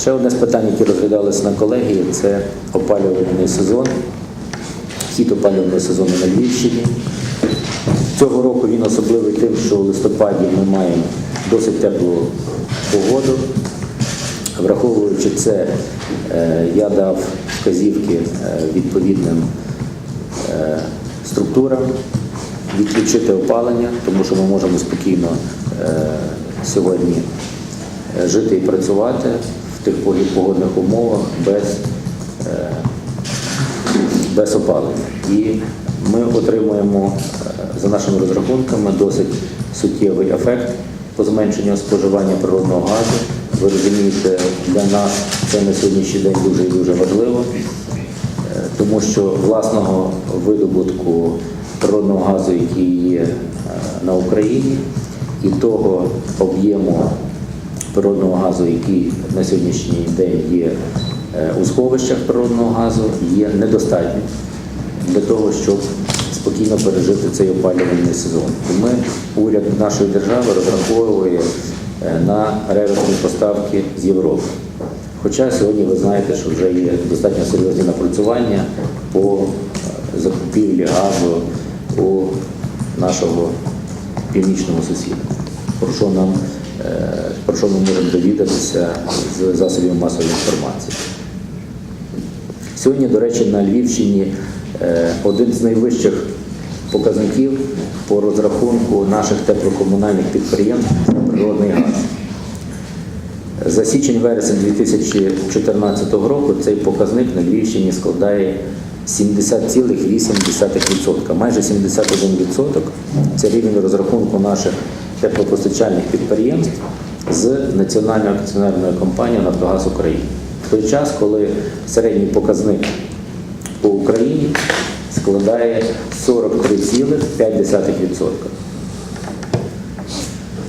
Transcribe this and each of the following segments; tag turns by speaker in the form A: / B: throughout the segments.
A: Ще одне з питань, які розглядалися на колегії, це опалювальний сезон, хід опалювального сезону на Львівщині. Цього року він особливий тим, що у листопаді ми маємо досить теплу погоду. Враховуючи це, е, я дав вказівки е, відповідним е, структурам відключити опалення, тому що ми можемо спокійно сьогодні жити і працювати в тих погодних- умовах без, е, без опалення. І ми отримуємо е, за нашими розрахунками досить суттєвий ефект по зменшенню споживання природного газу. Ви розумієте, для нас це на сьогоднішній день дуже і дуже важливо, е, тому що власного видобутку природного газу, який є на Україні, і того об'єму природного газу, який на сьогоднішній день є е, у сховищах природного газу, є недостатньо для того, щоб спокійно пережити цей опалювальний сезон. І ми, уряд нашої держави, розраховує е, на реверсні поставки з Європи. Хоча сьогодні ви знаєте, що вже є достатньо серйозні напрацювання по е, закупівлі газу у нашого північного сусіда. Про що нам про що ми можемо довідатися з засобів масової інформації. Сьогодні, до речі, на Львівщині е, один з найвищих показників по розрахунку наших теплокомунальних підприємств це природний газ. За січень-вересень 2014 року цей показник на Львівщині складає 70,8%. Майже 71% це рівень розрахунку наших теплопостачальних підприємств з Національною акціонерною компанією Нафтогаз України. В той час, коли середній показник по Україні складає 43,5%.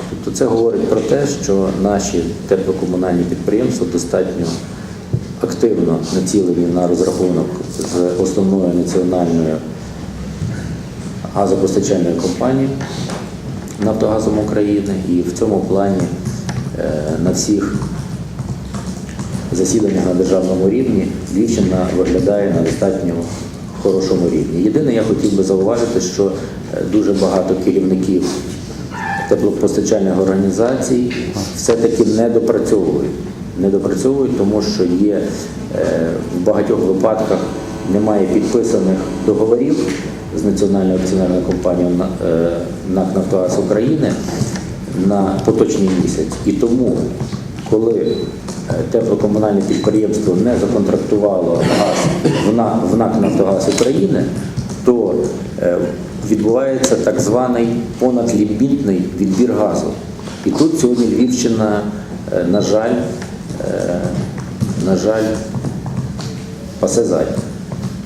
A: Тобто це говорить про те, що наші теплокомунальні підприємства достатньо активно націлені на розрахунок з основною національною газопостачальною компанією Нафтогазом України і в цьому плані е, на всіх засіданнях на державному рівні Львівщина виглядає на достатньо хорошому рівні. Єдине, я хотів би зауважити, що е, дуже багато керівників теплопостачальних організацій все-таки не допрацьовують. Не допрацьовують, тому що є е, в багатьох випадках немає підписаних договорів з Національною акціонерною компанією «На- е, НАК «Нафтогаз України на поточний місяць. І тому, коли е, теплокомунальне підприємство не законтрактувало газ в НАК, «Нафтогаз України, то е, відбувається так званий понадлімітний відбір газу. І тут сьогодні Львівщина, на жаль, на жаль, пасе задніх,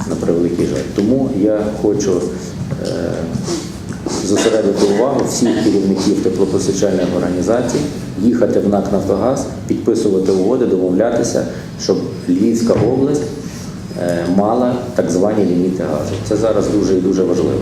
A: на превеликий жаль. Тому я хочу е, зосередити увагу всіх керівників теплопостачальних організацій, їхати в НАК «Нафтогаз», підписувати угоди, домовлятися, щоб Львівська область е, мала так звані ліміти газу. Це зараз дуже і дуже важливо.